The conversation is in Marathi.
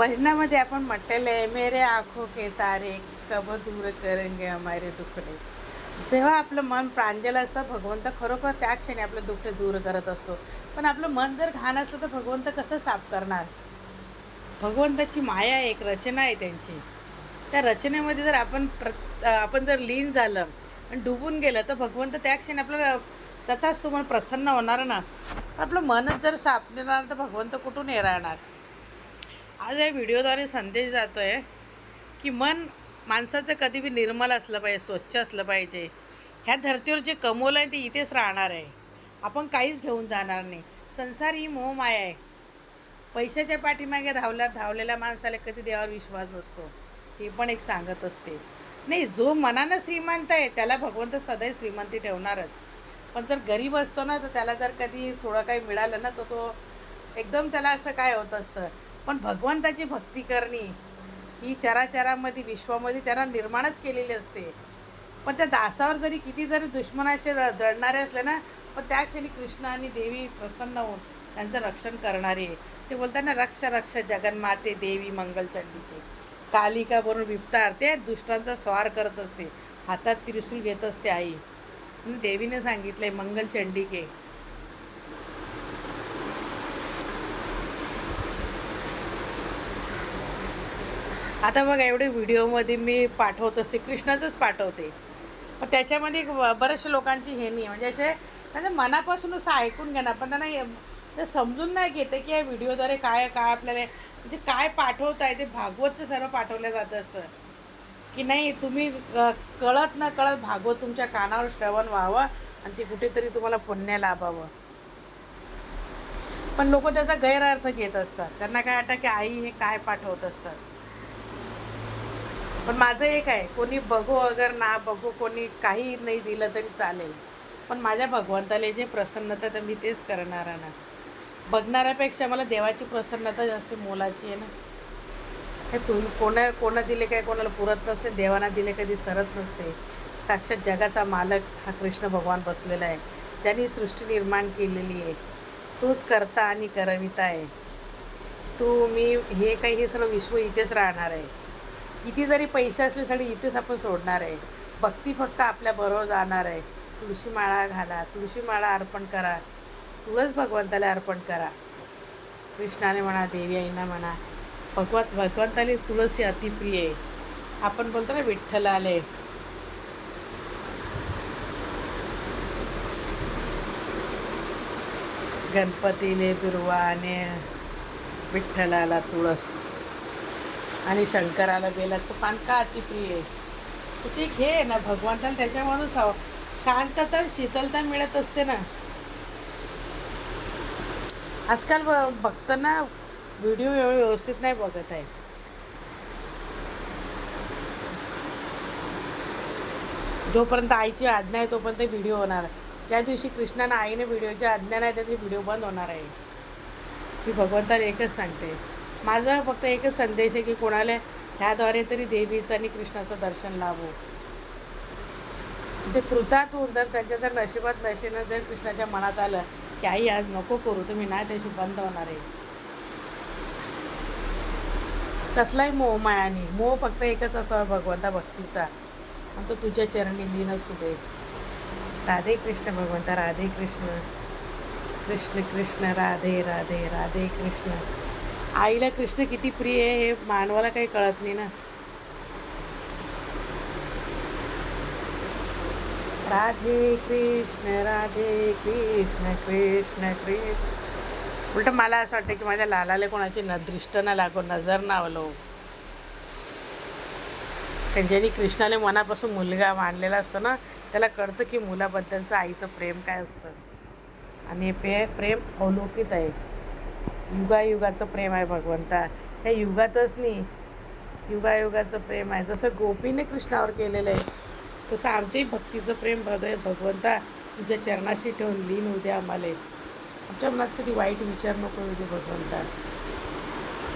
भजनामध्ये आपण म्हटलेलं आहे मेरे आखो के तारे कब दूर करेंगे अमारे दुखडे? जेव्हा आपलं मन प्रांजल असतं भगवंत खरोखर त्या क्षणी आपलं दुःख दूर करत असतो. पण आपलं मन जर घाण असलं तर भगवंत कसं साफ करणार? भगवंताची माया एक रचना आहे त्यांची. त्या रचनेमध्ये जर आपण प्र आपण जर लीन झालं आणि डुबून गेलं तर भगवंत त्या क्षणी आपल्याला तथाच तुम्हाला प्रसन्न होणार ना? आपलं मनच जर साफ नाही राहणार तर भगवंत कुठून येणार? राहणार आज या व्हिडिओद्वारे संदेश जातो आहे की मन माणसाचं कधी बी निर्मल असलं पाहिजे स्वच्छ असलं पाहिजे. ह्या धर्तीवर जे कमवलं आहे ते इथेच राहणार आहे. आपण काहीच घेऊन जाणार नाही. संसार ही मोहमाया आहे. पैशाच्या पाठीमागे धावल्या धावलेल्या माणसाला कधी देवावर विश्वास नसतो. हे पण एक सांगत असते. नाही जो मनानं श्रीमंत आहे त्याला भगवंत सदैव श्रीमंती ठेवणारच. पण जर गरीब असतो ना तर त्याला जर कधी थोडं काही मिळालं ना तर तो एकदम त्याला असं काय होत असतं? पण भगवंताची भक्ती करणे ही चराचरामध्ये विश्वामध्ये त्यांना निर्माणच केलेली असते. पण त्या दासावर जरी किती जरी दुश्मनाशी र- जळणारे असले ना पण त्या क्षणी कृष्ण आणि देवी प्रसन्न होऊन त्यांचं रक्षण करणारे. ते बोलताना रक्ष रक्ष जगन्माते देवी मंगलचंडिके कालिका बरोबर बिबटार ते दुष्टांचा स्वार करत असते. हातात त्रिशूल घेत असते आई. देवीने सांगितलंय मंगलचंडिके आता बघा एवढे व्हिडिओमध्ये मी पाठवत असते कृष्णाचंच पाठवते. पण त्याच्यामध्ये एक बऱ्याचशा लोकांची हे नाही म्हणजे असे त्यांच्या मनापासून असं ऐकून घेणार पण त्यांना ते समजून नाही घेते की या व्हिडिओद्वारे काय काय आपल्याला म्हणजे काय पाठवत आहे ते भागवत ते सर्व पाठवलं जात असतं. की नाही तुम्ही कळत न कळत भागवत तुमच्या कानावर श्रवण व्हावं आणि ते कुठेतरी तुम्हाला पुण्य लाभावं. पण लोक त्याचा गैरअर्थ घेत असतात. त्यांना काय वाटतं की आई हे काय पाठवत असतात? पण माझं एक आहे कोणी बघू अगर ना बघू कोणी काही नाही दिलं तरी चालेल. पण माझ्या भगवंताला जे प्रसन्नता तर मी तेच करणार आहे ना. बघणाऱ्यापेक्षा मला देवाची प्रसन्नता जास्त मोलाची आहे ना. हे तुम्ही कोणा कोणा दिले काय कोणाला पुरत नसते देवाना दिले कधी सरत नसते. साक्षात जगाचा मालक हा कृष्ण भगवान बसलेला आहे. ज्यांनी सृष्टी निर्माण केलेली आहे. तूच करता आणि करविता आहे तू मी हे काही हे सर्व विश्व इथेच राहणार आहे. किती जरी पैसे असले तरी इथेच आपण सोडणार आहे. भक्ती फक्त आपल्याबरोबर जाणार आहे. तुळशी माळा घाला तुळशी माळा अर्पण करा तुळस भगवंताला अर्पण करा. कृष्णाने म्हणा देवी आईना म्हणा भगवत भगवंताली तुळस ही अतिप्रिय आहे आपण बोलतो ना विठ्ठल आले गणपतीने दुर्वाने विठ्ठलाला तुळस. आणि शंकराला बेलाचं पान का अतिप्रिय आहे त्याची हे आहे ना भगवंताला त्याच्यामधून साव शांतता शीतलता मिळत असते ना. आजकाल बघताना व्हिडिओ एवढे व्यवस्थित नाही बघत आहे. जोपर्यंत आईची आज्ञा आहे तोपर्यंत व्हिडिओ होणार ज्या दिवशी कृष्णानं आईने व्हिडिओची आज्ञा नाही त्या व्हिडिओ बंद होणार आहे. मी भगवंताला एकच सांगते. माझा फक्त एकच संदेश आहे की कोणाला ह्याद्वारे तरी देवीचं आणि कृष्णाचं दर्शन लाभो. ते कृतात होऊन जर त्यांच्या जर नशिबात नशेनं जर कृष्णाच्या मनात आलं की आई आज नको करू तुम्ही नाही त्याशी बंद होणार आहे. कसलाही मोह मायानी मोह फक्त एकच असावा भगवंता भक्तीचा. आणि तो तुझ्या चरणी लीन असू दे. राधे कृष्ण भगवंता राधे कृष्ण. कृष्ण कृष्ण राधे राधे राधे कृष्ण. आईला कृष्ण किती प्रिय आहे हे मानवाला काही कळत नाही ना. राधे कृष्ण राधे कृष्ण कृष्ण कृष्ण. उलट मला असं वाटतं की माझ्या लालाला कोणाची न दृष्ट ना लागो नजर नावलो कारण ज्यांनी कृष्णाने मनापासून मुलगा मानलेला असतो ना त्याला कळतं की मुलाबद्दलचं आईचं प्रेम काय असतं. आणि हे पे प्रेम अवलोकित आहे. युगायुगाचं प्रेम आहे भगवंता. ह्या युगातच नाही युगायुगाचं प्रेम आहे. जसं गोपीने कृष्णावर केलेलं आहे तसं आमच्याही भक्तीचं प्रेम भगय भगवंता तुझ्या चरणाशी ठेवून लीन उद्या आम्हाला. आमच्या मनात कधी वाईट विचार नको येऊ दे भगवंता.